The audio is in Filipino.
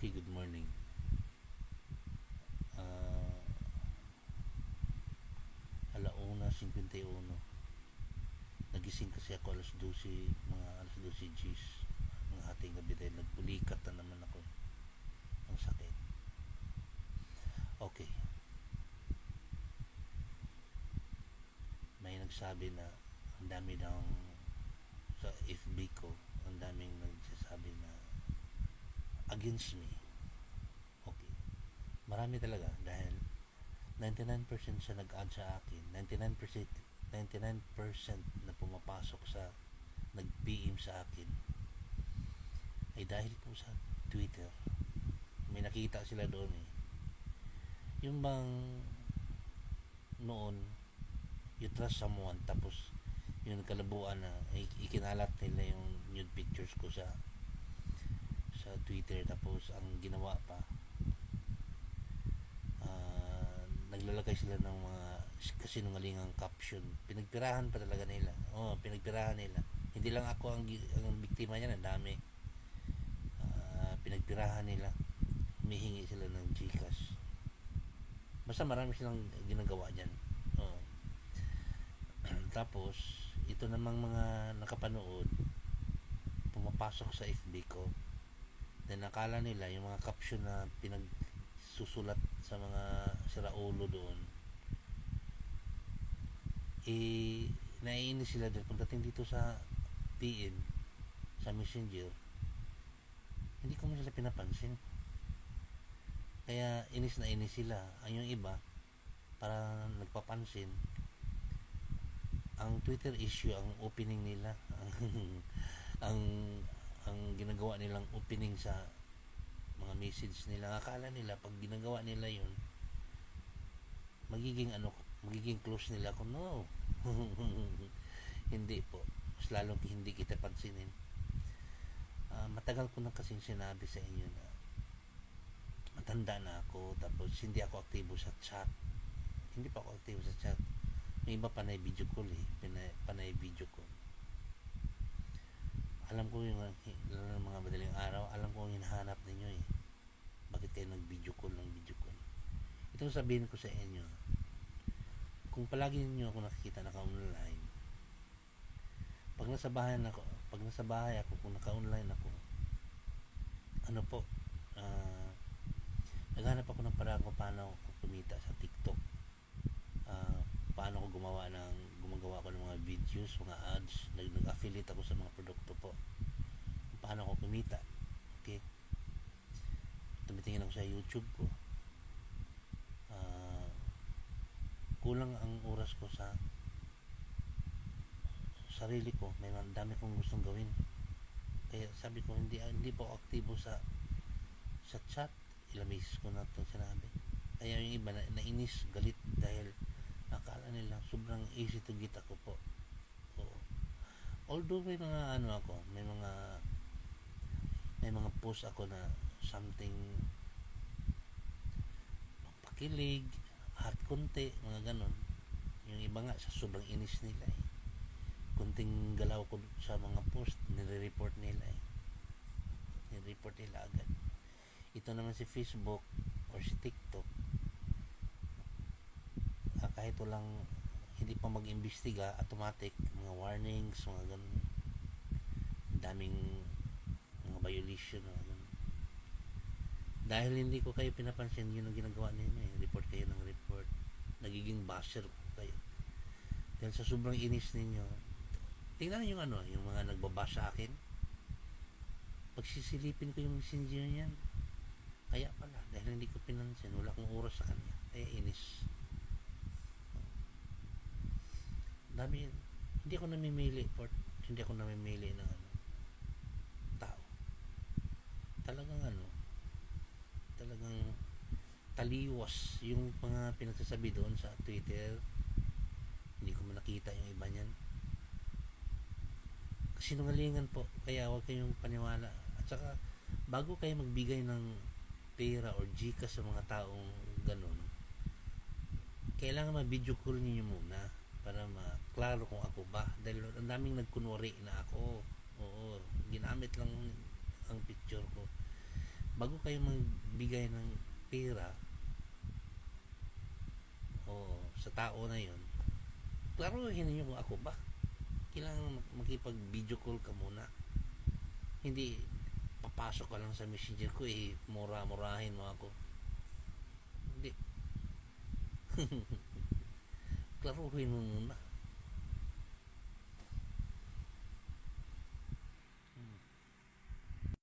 Okay, good morning. Ah, alauna 51. Nagising kasi ako alas 12, mga alas 12 G's. Mga hating gabi dahil nagbulikat na naman ako. Ang sakit. Okay. May nagsabi na ang dami daw sa FB ko, ang daming nagsasabi na against me. Okay. Marami talaga dahil 99% sa nag-add sa akin, 99% 99% na pumapasok sa nag-PM sa akin ay dahil po sa Twitter. May nakita sila doon eh. Yung bang noon you trust someone tapos yung kalabuan na ik- ikinalat nila yung nude pictures ko sa sa Twitter tapos ang ginawa pa ah, naglalagay sila ng mga kasinungalingang caption. Pinagpirahan pa talaga nila. Oh pinagpirahan nila. Hindi lang ako ang, ang biktima niyan ang dami. Ah, pinagpirahan nila. Humihingi sila ng Gcash. Basta marami silang ginagawa dyan oh. tapos ito namang mga nakapanood pumapasok sa FB ko then nakala nila yung mga caption na pinagsusulat sa mga siraulo doon eh naiinis sila dahil pagdating dito sa PM sa messenger hindi ko sila pinapansin. Kaya inis na inis sila. Ang yung iba para nagpapansin. Ang Twitter issue ang opening nila ang ang ginagawa nilang opening sa mga message nila akala nila pag ginagawa nila yun magiging ano magiging close nila ko no. Hindi po. Mas lalong hindi kita pansinin. Ah, matagal ko na kasing sinabi sa inyo na matanda na ako tapos hindi ako aktibo sa chat. Hindi pa ako aktibo sa chat. May iba panay video call eh panay video call alam ko yung mga madaling araw alam ko ang hinahanap ninyo eh. Bakit kayo nag video call ng video call? Ito sabihin ko sa inyo. Kung palagi ninyo ako nakikita naka-online pag nasa bahay ako pag nasa bahay ako kung naka-online ako ano po ah naghanap ako ng paraan kung paano ako kumita sa TikTok. Ah paano ko gumawa ng gumagawa ako ng mga videos, mga ads nag, nag-affiliate ako sa mga produkto po. Paano ako kumita? Okay. Tumitingin ako sa YouTube ko. Ah kulang ang oras ko sa sarili ko. May dami kong gustong gawin. Kaya sabi ko hindi hindi po aktibo sa sa chat. Ilang beses ko na itong sinabi. Kaya yung iba na, nainis galit dahil akala nila sobrang easy to get ako po. Oo. although may mga ano ako may mga may mga post ako na something pakilig at konti mga ganon yung iba nga sa sobrang inis nila eh. Kunting galaw ko sa mga post nire-report nila eh. Nire-report nila agad. Ito naman si Facebook or si TikTok kahit walang hindi pa mag-imbestiga automatic mga warnings mga ganun. Daming mga violation mga ganun. Dahil hindi ko kayo pinapansin yun ang ginagawa ninyo eh. Report kayo ng report. Nagiging basher ko kayo. Dahil sa sobrang inis ninyo tingnan yung ano yung mga nagbabash sa akin. Pagsisilipin ko yung messenger niyan. Kaya pala dahil hindi ko pinansin wala akong oras sa kanya. Kaya inis dami hindi ako namimili Port hindi ako namimili ng ano tao. Talagang ano talagang taliwas yung mga pinagsasabi doon sa Twitter. Hindi ko nakita yung iba niyan. Sinungalingan po kaya huwag kayong paniwala. At saka bago kayo magbigay ng pera or Gcash sa mga taong ganun kailangan ma-video call niyo muna para maklaro kung ako ba dahil ang daming nagkunwari na ako oo ginamit lang ang picture ko bago kayo magbigay ng pera o sa tao na yun, klaruhin niyo kung ako ba. Kailangan makipag video call ka muna. Hindi papasok ka lang sa messenger ko eh, mura-murahin mo ako. Hindi. klaruhin mo muna.